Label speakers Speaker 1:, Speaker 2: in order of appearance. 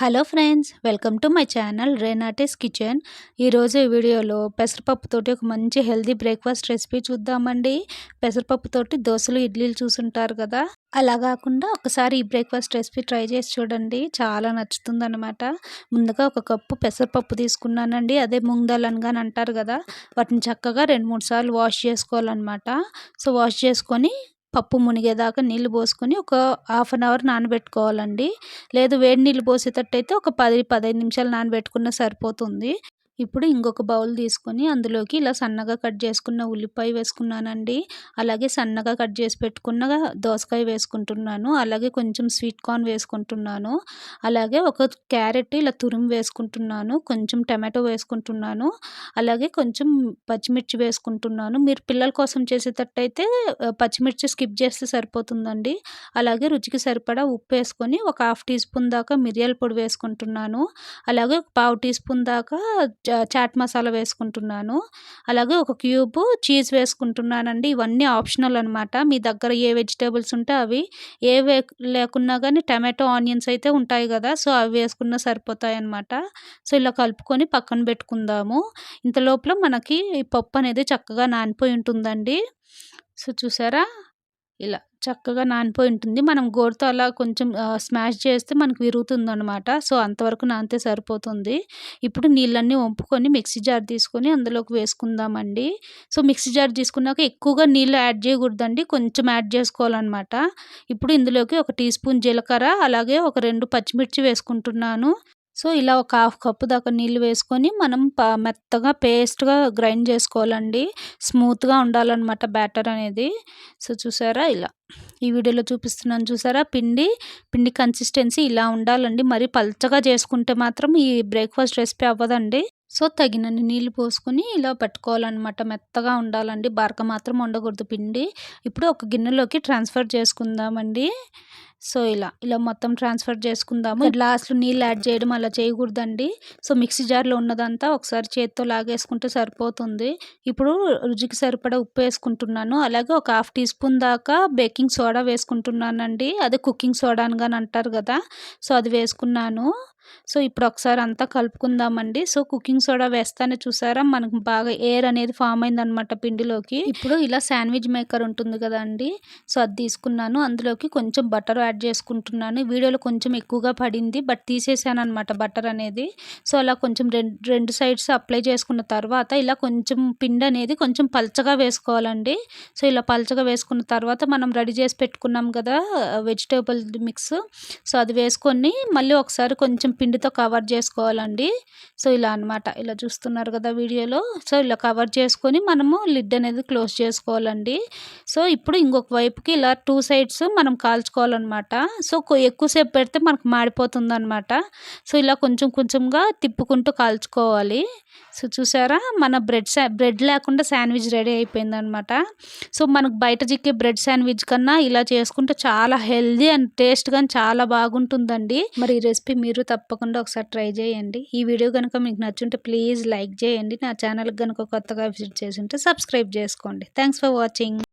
Speaker 1: Hello friends welcome to my channel రేనాటేస్ kitchen. ఈరోజు ఈ వీడియోలో పెసరపప్పుతోటి ఒక మంచి హెల్దీ బ్రేక్ఫాస్ట్ రెసిపీ చూద్దామండి. పెసరపప్పుతోటి దోశలు ఇడ్లీలు చూసుంటారు కదా. అలా కాకుండా ఒకసారి ఈ బ్రేక్ఫాస్ట్ రెసిపీ ట్రై చేసి చూడండి. చాలా నచ్చుతుంది అనమాట ముందుగా ఒక కప్పు పెసరపప్పు తీసుకున్నానండి. అదే ముంగదాల్ అని అంటారు కదా. వాటిని చక్కగా రెండు మూడు సార్లు వాష్ చేసుకోవాలన్నమాట. సో వాష్ చేసుకొని పప్పు మునిగేదాకా నీళ్ళు పోసుకొని ఒక హాఫ్ అన్ అవర్ నానబెట్టుకోవాలండి. లేదు వేడి నీళ్ళు పోసేటట్టయితే ఒక పది పదహైదు నిమిషాలు నానబెట్టుకున్న సరిపోతుంది. ఇప్పుడు ఇంకొక బౌల్ తీసుకొని అందులోకి ఇలా సన్నగా కట్ చేసుకున్న ఉల్లిపాయ వేసుకున్నానండి. అలాగే సన్నగా కట్ చేసి పెట్టుకున్న దోసకాయ వేసుకుంటున్నాను. అలాగే కొంచెం స్వీట్ కార్న్ వేసుకుంటున్నాను. అలాగే ఒక క్యారెట్ ఇలా తురుము వేసుకుంటున్నాను. కొంచెం టమాటో వేసుకుంటున్నాను. అలాగే కొంచెం పచ్చిమిర్చి వేసుకుంటున్నాను. మీరు పిల్లల కోసం చేసేటట్టయితే పచ్చిమిర్చి స్కిప్ చేస్తే సరిపోతుందండి. అలాగే రుచికి సరిపడా ఉప్పు వేసుకొని ఒక హాఫ్ టీ స్పూన్ దాకా మిరియాల పొడి వేసుకుంటున్నాను. అలాగే పావు టీ స్పూన్ దాకా చాట్ మసాలా వేసుకుంటున్నాను. అలాగే ఒక క్యూబ్ చీజ్ వేసుకుంటున్నానండి. ఇవన్నీ ఆప్షనల్ అనమాట మీ దగ్గర ఏ వెజిటేబుల్స్ ఉంటే అవి ఏ లేకున్నా కానీ టమాటో ఆనియన్స్ అయితే ఉంటాయి కదా సో అవి వేసుకున్నా సరిపోతాయి అనమాట సో ఇలా కలుపుకొని పక్కన పెట్టుకుందాము. ఇంత లోపల మనకి పప్పు అనేది చక్కగా నానిపోయి ఉంటుందండి. సో చూసారా? ఇలా. చక్కగా నానిపోయి ఉంటుంది. మనం గోరుతో అలా కొంచెం స్మాష్ చేస్తే మనకు విరుగుతుంది అనమాట సో అంతవరకు నానితే సరిపోతుంది. ఇప్పుడు నీళ్ళన్నీ వంపుకొని మిక్సీ జార్ తీసుకొని అందులోకి వేసుకుందామండి. సో మిక్సీ జార్ తీసుకున్నాక ఎక్కువగా నీళ్ళు యాడ్ చేయకూడదండి. కొంచెం యాడ్ చేసుకోవాలన్నమాట. ఇప్పుడు ఇందులోకి ఒక టీ స్పూన్ జీలకర్ర అలాగే ఒక రెండు పచ్చిమిర్చి వేసుకుంటున్నాను. సో ఇలా ఒక హాఫ్ కప్పు దాకా నీళ్ళు వేసుకొని మనం ప మెత్తగా పేస్ట్గా గ్రైండ్ చేసుకోవాలండి. స్మూత్గా ఉండాలన్నమాట బ్యాటర్ అనేది. సో చూసారా ఇలా. ఈ వీడియోలో చూపిస్తున్నాను చూసారా? పిండి పిండి కన్సిస్టెన్సీ ఇలా ఉండాలండి. మరి పల్చగా చేసుకుంటే మాత్రం ఈ బ్రేక్ఫాస్ట్ రెసిపీ అవ్వదండి. సో తగినన్ని నీళ్ళు పోసుకొని ఇలా పెట్టుకోవాలన్నమాట. మెత్తగా ఉండాలండి. బార్క మాత్రం ఉండకూడదు పిండి. ఇప్పుడు ఒక గిన్నెలోకి ట్రాన్స్ఫర్ చేసుకుందామండి. సో ఇలా ఇలా మొత్తం ట్రాన్స్ఫర్ చేసుకుందాము. లాస్ట్లో నీళ్ళు యాడ్ చేయడం అలా చేయకూడదండి. సో మిక్సీ జార్లో ఉన్నదంతా ఒకసారి చేత్తో లాగేసుకుంటే సరిపోతుంది. ఇప్పుడు రుచికి సరిపడా ఉప్పు వేసుకుంటున్నాను. అలాగే ఒక హాఫ్ టీ స్పూన్ దాకా బేకింగ్ సోడా వేసుకుంటున్నానండి. అదే కుకింగ్ సోడా అని అంటారు కదా. సో అది వేసుకున్నాను. సో ఇప్పుడు ఒకసారి అంతా కలుపుకుందామండి. సో కుకింగ్ సోడా వేస్తానే చూసారా? మనకు బాగా ఎయిర్ అనేది ఫామ్ అయిందనమాట పిండిలోకి. ఇప్పుడు ఇలా శాండ్విచ్ మేకర్ ఉంటుంది కదండి సో అది తీసుకున్నాను. అందులోకి కొంచెం బటర్ యాడ్ చేసుకుంటున్నాను. వీడియోలో కొంచెం ఎక్కువగా పడింది బట్ తీసేసాను అనమాట బటర్ అనేది. సో అలా కొంచెం రెండు రెండు సైడ్స్ అప్లై చేసుకున్న తర్వాత ఇలా కొంచెం పిండి అనేది కొంచెం పల్చగా వేసుకోవాలండి. సో ఇలా పల్చగా వేసుకున్న తర్వాత మనం రెడీ చేసి పెట్టుకున్నాం కదా వెజిటేబుల్ మిక్స్. సో అది వేసుకొని మళ్ళీ ఒకసారి కొంచెం పిండితో కవర్ చేసుకోవాలండి. సో ఇలా అనమాట ఇలా చూస్తున్నారు కదా వీడియోలో. సో ఇలా కవర్ చేసుకొని మనము లిడ్ అనేది క్లోజ్ చేసుకోవాలండి. సో ఇప్పుడు ఇంకొక వైపుకి ఇలా టూ సైడ్స్ మనం కాల్చుకోవాలన్నమాట. సో ఎక్కువసేపు పెడితే మనకు మాడిపోతుంది అనమాట సో ఇలా కొంచెం కొంచెంగా తిప్పుకుంటూ కాల్చుకోవాలి. సో చూసారా? మన బ్రెడ్ బ్రెడ్ లేకుండా శాండ్విచ్ రెడీ అయిపోయింది అనమాట సో మనకు బయట చిక్కే బ్రెడ్ శాండ్విచ్ కన్నా ఇలా చేసుకుంటే చాలా హెల్దీ అండ్ టేస్ట్ కానీ చాలా బాగుంటుందండి. మరి ఈ రెసిపీ మీరు తప్పకుండా ఒకసారి ట్రై చేయండి. ఈ వీడియో కనుక మీకు నచ్చుంటే ప్లీజ్ లైక్ చేయండి. నా ఛానల్కి కనుక కొత్తగా విజిట్ చేసి ఉంటే సబ్స్క్రైబ్ చేసుకోండి. Thanks for watching.